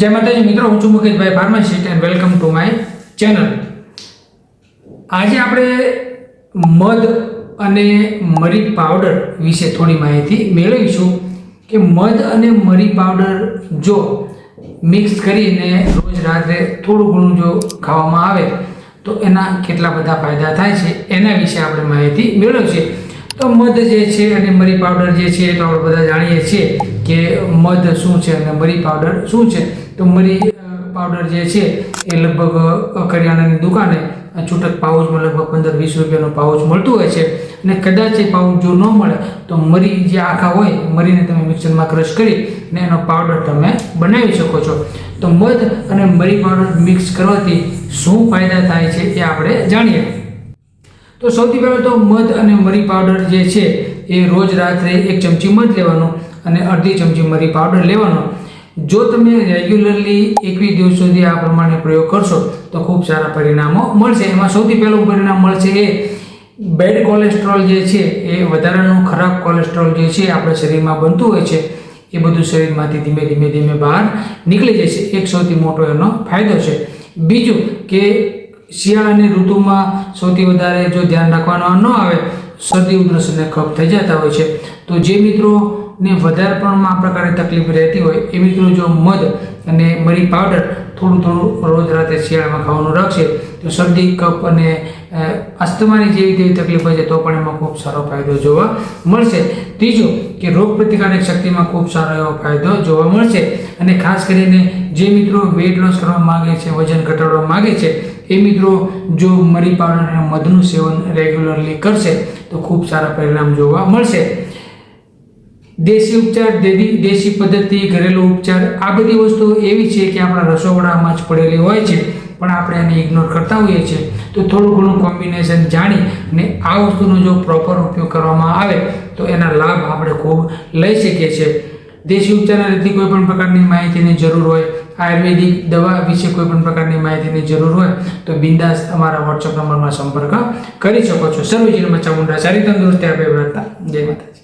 જય માતાજી, મિત્રો, હું છું મુકેશભાઈ pharmacist and welcome to my channel. આજે આપણે મધ અને મરી પાવડર વિશે થોડી માહિતી મેળવીશું કે મધ અને મરી પાવડર જો મિક્સ કરીને રોજ રાત્રે થોડું ઘણું જો ખાવામાં આવે, તો એના કેટલા બધા ફાયદા થાય છે એના વિશે આપણે માહિતી મેળવશે. તો મધ જે છે અને મરી પાવડર જે છે એ તો આપણે બધા જાણીએ છીએ કે મધ શું છે અને મરી પાવડર શું છે? તો મરી પાવડર જે છે એ લગભગ કરિયાણાની દુકાને છૂટક પાઉચમાં લગભગ પંદર વીસ રૂપિયાનું પાઉચ મળતું હોય છે અને કદાચ એ પાઉચ જો ન મળે તો મરી જે આખા હોય મરીને તમે મિક્સરમાં ક્રશ કરી ને એનો પાવડર તમે બનાવી શકો છો. તો મધ અને મરી પાવડર મિક્સ કરવાથી શું ફાયદા થાય છે એ આપણે જાણીએ. તો સૌથી પહેલાં તો મધ અને મરી પાવડર જે છે એ રોજ રાત્રે એક ચમચી મધ લેવાનો અને અડધી ચમચી મરી પાવડર લેવાનો. જો તમે રેગ્યુલરલી એકવીસ દિવસ સુધી આ પ્રમાણે પ્રયોગ કરશો, તો ખૂબ સારા પરિણામો મળશે. એમાં સૌથી પહેલું પરિણામ મળશે એ બેડ કોલેસ્ટ્રોલ જે છે એ વધારાનું ખરાબ કોલેસ્ટ્રોલ જે છે આપણા શરીરમાં બનતું હોય છે. એ બધું શરીરમાંથી ધીમે ધીમે ધીમે બહાર નીકળી જશે એક સૌથી મોટો એનો ફાયદો છે. બીજું કે શિયાળાની ઋતુમાં સૌથી વધારે જો ધ્યાન રાખવાનું ન આવે શરદી ઉધરસ અને કફ થઈ જતા હોય છે. તો જે મિત્રોને વધારે પ્રમાણમાં આ પ્રકારની તકલીફ રહેતી હોય, એ મિત્રો જો મધ અને મરી પાવડર થોડું થોડું રોજ રાતે શિયાળામાં ખાવાનું રાખશે, તો શરદી, કફ અને અસ્થમાની જેવી તેવી તકલીફ હોય છે તો પણ એમાં ખૂબ સારો ફાયદો જોવા મળશે. ત્રીજું કે રોગ પ્રતિકારક શક્તિમાં ખૂબ સારો એવો ફાયદો જોવા મળશે. અને ખાસ કરીને જે મિત્રો વેટ લોસ કરવા માગે છે, વજન ઘટાડવા માગે છે એ મિત્રો, જો મરી પાવડર અને મધનું સેવન રેગ્યુલરલી કરશે, તો ખૂબ સારા પરિણામ જોવા મળશે. દેશી ઉપચાર દેદી દેશી પદ્ધતિ, ઘરેલું ઉપચાર, આ બધી વસ્તુઓ એવી છે કે આપણા રસોડામાં જ પડેલી હોય છે, પણ આપણે એને ઇગ્નોર કરતા હોઈએ છીએ. તો થોડું ઘણું કોમ્બિનેશન જાણી અને આ વસ્તુનો જો પ્રોપર ઉપયોગ કરવામાં આવે, તો એના લાભ આપણે ખૂબ લઈ શકીએ છીએ. દેશી ઉપચારના રીતે કોઈ પણ પ્રકારની માહિતીની જરૂર હોય આયુર્વેદિક દવા વિશે કોઈ પણ પ્રકારની માહિતીની જરૂર હોય તો બિંદાસ અમારા વોટ્સઅપ નંબરમાં સંપર્ક કરી શકો છો. સર્વજીવનમાં ચામુંડા સારી તંદુરસ્તી, આપે જય માતાજી.